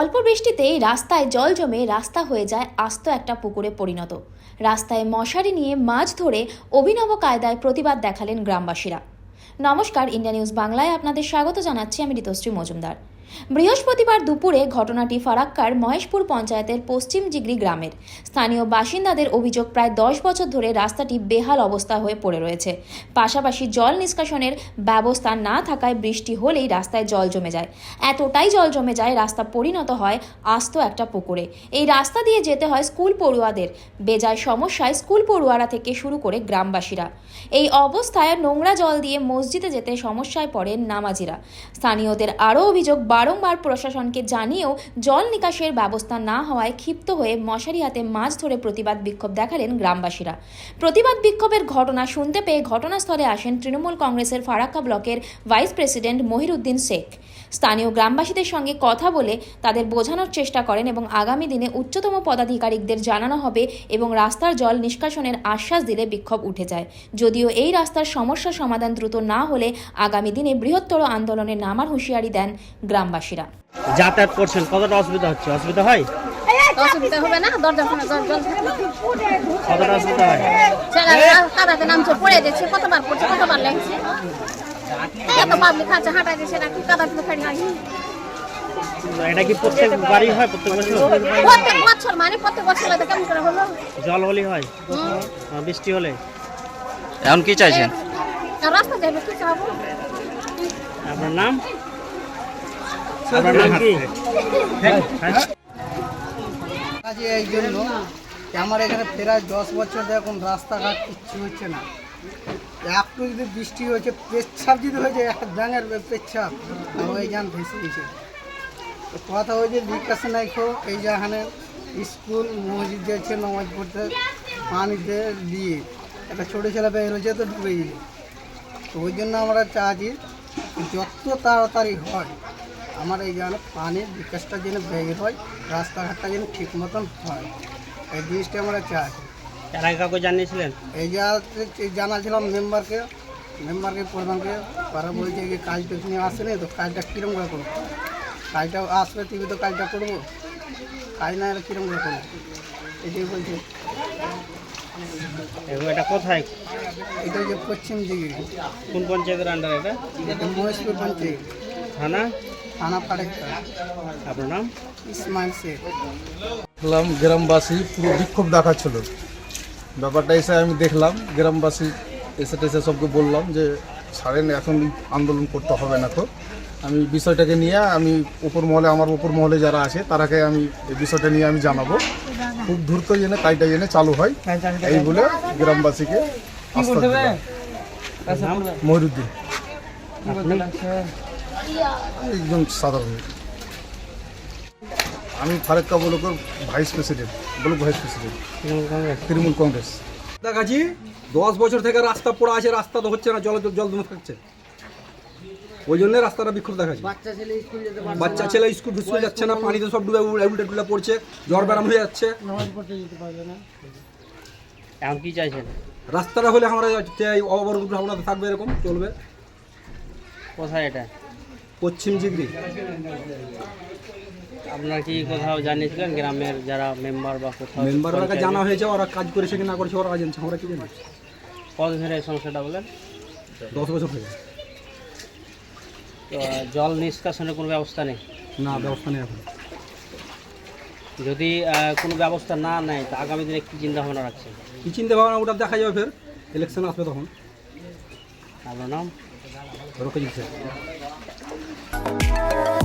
অল্প বৃষ্টিতেই রাস্তায় জল জমে রাস্তা হয়ে যায় আস্ত একটা পুকুরে পরিণত। রাস্তায় মশারি নিয়ে মাছ ধরে অভিনব কায়দায় প্রতিবাদ দেখালেন গ্রামবাসীরা। নমস্কার, ইন্ডিয়া নিউজ বাংলায় আপনাদের স্বাগত জানাচ্ছি, আমি ঋতুশ্রী মজুমদার। বৃহস্পতিবার দুপুরে ঘটনাটি ফারাক্কার মহেশপুর পঞ্চায়েতের পশ্চিম জিগরি গ্রামের। স্থানীয় বাসিন্দাদের অভিযোগ প্রায় দশ বছর ধরে রাস্তাটি বেহাল অবস্থা হয়ে পড়ে রয়েছে। পাশাপাশি জল নিষ্কাশনের ব্যবস্থা না থাকায় বৃষ্টি হলেই রাস্তায় জল জমে যায়। এতটাই জল জমে যায় রাস্তা পরিণত হয় আস্ত একটা পুকুরে। এই রাস্তা দিয়ে যেতে হয় স্কুল পড়ুয়াদের। বেজায় সমস্যায় স্কুল পড়ুয়ারা থেকে শুরু করে গ্রামবাসীরা। এই অবস্থায় নোংরা জল দিয়ে মসজিদে যেতে সমস্যায় পড়েন নামাজিরা। স্থানীয়দের আরও অভিযোগ বারংবার প্রশাসনকে জানিয়েও জল নিকাশের ব্যবস্থা না হওয়ায় ক্ষিপ্ত হয়ে মশারি হাতে মাছ ধরে প্রতিবাদ বিক্ষোভ দেখালেন গ্রামবাসীরা। প্রতিবাদ বিক্ষোভের ঘটনা শুনতে পেয়ে ঘটনাস্থলে আসেন তৃণমূল কংগ্রেসের ফারাক্কা ব্লকের ভাইস প্রেসিডেন্ট মহিরুদ্দিন শেখ। স্থানীয় গ্রামবাসীদের সঙ্গে কথা বলে তাদের বোঝানোর চেষ্টা করেন এবং আগামী দিনে উচ্চতম পদাধিকারিকদের জানানো হবে এবং রাস্তার জল নিষ্কাশনের আশ্বাস দিলে বিক্ষোভ উঠে যায়। যদিও এই রাস্তার সমস্যা সমাধান দ্রুত না হলে আগামী দিনে বৃহত্তর আন্দোলনে নামার হুঁশিয়ারি দেন গ্রামবাসীরা। যাতায়াত করছেন কতটা অসুবিধা হচ্ছে? অসুবিধা হয়? অসুবিধা হবে না? দরজা জল কতটা অসুবিধা হয়? কাদাতে নামছে পড়ে যাচ্ছে কতবার পড়ছে কতবার লাগছে? এত পাবলিক আছে হাঁটা যাচ্ছে নাকি কাদা কিন্তু হয় এটা কি প্রত্যেক বাড়ি হয়? প্রত্যেক বছর প্রত্যেক বছর মানে প্রত্যেক বছর হলে কেমন করে হলো? জল হলে হয়? বৃষ্টি হলে? এখন কি চাইছেন? রাস্তা যাবে কি খাব আপনার নাম আপনার নাম কি হ্যাঁ? এই জন্য আমার এখানে প্রায় দশ বছর দেখুন রাস্তাঘাট কিচ্ছু হচ্ছে না। একটু যদি বৃষ্টি হয়েছে, পেচ্ছাপ যদি হয়েছে, একটা ব্যাঙের পেচ্ছাপ। ওই যান ভেসে গেছে। কথা হয়েছে, বিকাশে নাই খো, এই যেখানে স্কুল, মসজিদ যাচ্ছে, নামাজ পড়তে পানিতে দিয়ে। একটা ছোটো ছেলে বের হয়েছে, তো ডুবে গেল তো ওই জন্য আমরা চাচ্ছি, যত তাড়াতাড়ি হয় আমার এই যেন পানির বিকাশটা যেন বের হয় রাস্তাঘাটটা যেন ঠিক মতন হয়। এই জিনিসটা আমরা চাই। এর আগে কাউকে জানিয়েছিলেন? এই যা জানাছিলাম মেম্বারকে মেম্বারকে প্রধানকে তারা বলছে যে কাজটা তুমি আসেনি তো কাজটা কীরকম করে করব? কাজটা আসবে তুমি তো কাজটা করব। কাজ না এলে কীরকম করে করব? এটাই বলছে। এবং এটা কোথায়? এটা যে পশ্চিম দিকে। কোন পঞ্চায়েতের আন্ডার এটা? এটা মহেশপুর পঞ্চায়েত। থানা? থানা পাড়েকটা আপনার নাম? ইসমাইল শেখ। দেখলাম গ্রামবাসী পুরো বিক্ষোভ দেখাচ্ছিল। ব্যাপারটা এসে আমি দেখলাম গ্রামবাসী এসে টেসে সবকে বললাম যে ছাড়েন এখন আন্দোলন করতে হবে না তো। আমি বিষয়টাকে নিয়ে আমি উপর মহলে আমার উপর মহলে যারা আছে তারাকে আমি এই বিষয়টা নিয়ে আমি জানাব। খুব দ্রুত জেনে কাজটা জেনে চালু হয় এই বলে গ্রামবাসীকে। মহিরুদ্দিন। একজন সাধারণ। আমি ফারাক্কা ব্লকের vice president block vice president Trinamool Congress. দেখাচ্ছি দশ বছর থেকে রাস্তা পড়া আছে রাস্তা তো হচ্ছে না জল জল জমে থাকছে। ওই জন্য রাস্তাটা বিক্ষোভ দেখাচ্ছে। বাচ্চা ছেলে স্কুল যেতে বাচ্চা ছেলে স্কুল স্কুল যাচ্ছে না পানিতে সব ডুবে উল্টে টুলে পড়ছে জ্বর ব্যারাম হয়ে যাচ্ছে। এখন কি চাইছেন? রাস্তাটা হলে আমরা চাই অবরোধ ভাবনা থাকবে এরকম চলবে। কোথায় এটা? পশ্চিম জিগরি আপনার কি কোথাও জানিয়েছিলেন? গ্রামের যারা মেম্বার বা কোথাও মেম্বাররা? জানা হয়েছে? ওরা কাজ করেছে কি না করেছে? ওরা জানছে আমরা কি জানি? কত ধরে এই সমস্যাটা বলেন? দশ বছর থেকে তো জল নিষ্কাশনের কোনো ব্যবস্থা নেই? না ব্যবস্থা নেই এখন। যদি কোনো ব্যবস্থা না নেয় তা আগামী দিনে কী চিন্তা ভাবনা রাখছেন? কি চিন্তা ভাবনা ওটা দেখা যাবে ফের। ইলেকশন আসবে তখন। আপনার নাম? রকে জিতছে Thank you.